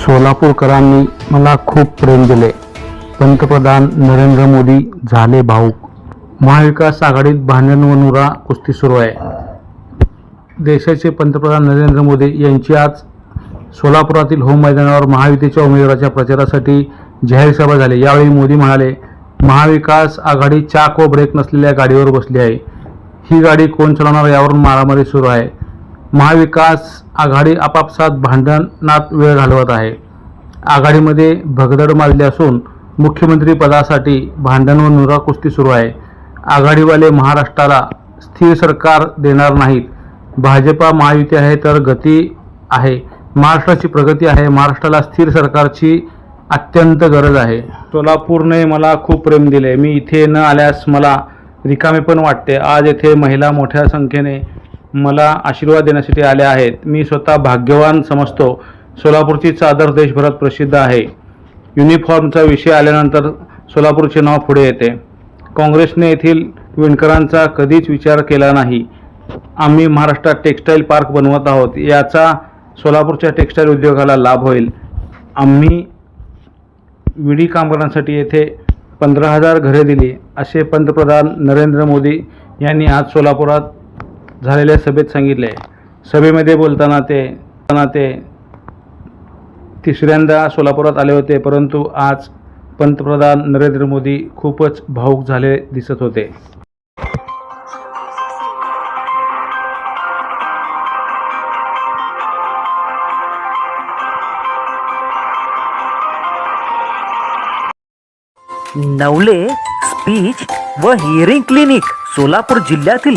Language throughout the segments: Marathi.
सोलापूरकरांनी मला खूप प्रेम दिले. पंतप्रधान नरेंद्र मोदी झाले भाऊक. महाविकास आघाडीत भांडण व नुरा कुस्ती सुरू आहे. देशाचे पंतप्रधान नरेंद्र मोदी यांची आज सोलापुरातील होम मैदानावर महायुतीच्या उमेदवाराच्या प्रचारासाठी जाहीर सभा झाली. यावेळी मोदी म्हणाले महाविकास आघाडी चाक व ब्रेक नसलेल्या गाडीवर बसली आहे. ही गाडी कोण चालवणार यावरून मारामारी सुरू आहे. महाविकास आघाडी आपापसात भांडणात वेळ घालवत आहे. आघाडीमध्ये भगदड माजली असून मुख्यमंत्री पदासाठी भांडण व नुरा कुस्ती सुरू आहे. आघाडीवाले महाराष्ट्राला स्थिर सरकार देणार नाहीत. भाजपा महायुती आहे तर गती आहे. महाराष्ट्राची प्रगती आहे. महाराष्ट्राला स्थिर सरकारची अत्यंत गरज आहे. सोलापूरने मला खूप प्रेम दिले. मी इथे न आल्यास मला रिकामे पण वाटते. आज येथे महिला मोठ्या संख्येने मला आशीर्वाद देण्यासाठी आल्या आहेत. मी स्वतः भाग्यवान समजतो. सोलापूरची चादर देशभरात प्रसिद्ध आहे. युनिफॉर्मचा विषय आल्यानंतर सोलापूरचे नाव पुढे येते. काँग्रेसने येथील विणकरांचा कधीच विचार केला नाही. आम्ही महाराष्ट्रात टेक्स्टाईल पार्क बनवत आहोत. याचा सोलापूरच्या टेक्स्टाईल उद्योगाला लाभ होईल. आम्ही विडी कामगारांसाठी येथे पंधरा हजार घरे दिली असे पंतप्रधान नरेंद्र मोदी यांनी आज सोलापुरात झालेल्या सभेत सांगितले. सभेमध्ये बोलताना ते ते तिसऱ्यांदा सोलापुरात आले होते परंतु आज पंतप्रधान नरेंद्र मोदी खूपच भावूक झाले दिसत होते. नवले स्पीच व हिअरिंग क्लिनिक सोलापूर जिल्ह्यातील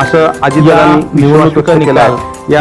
असं अजितदादांनी निवडणुकीचा निकाल या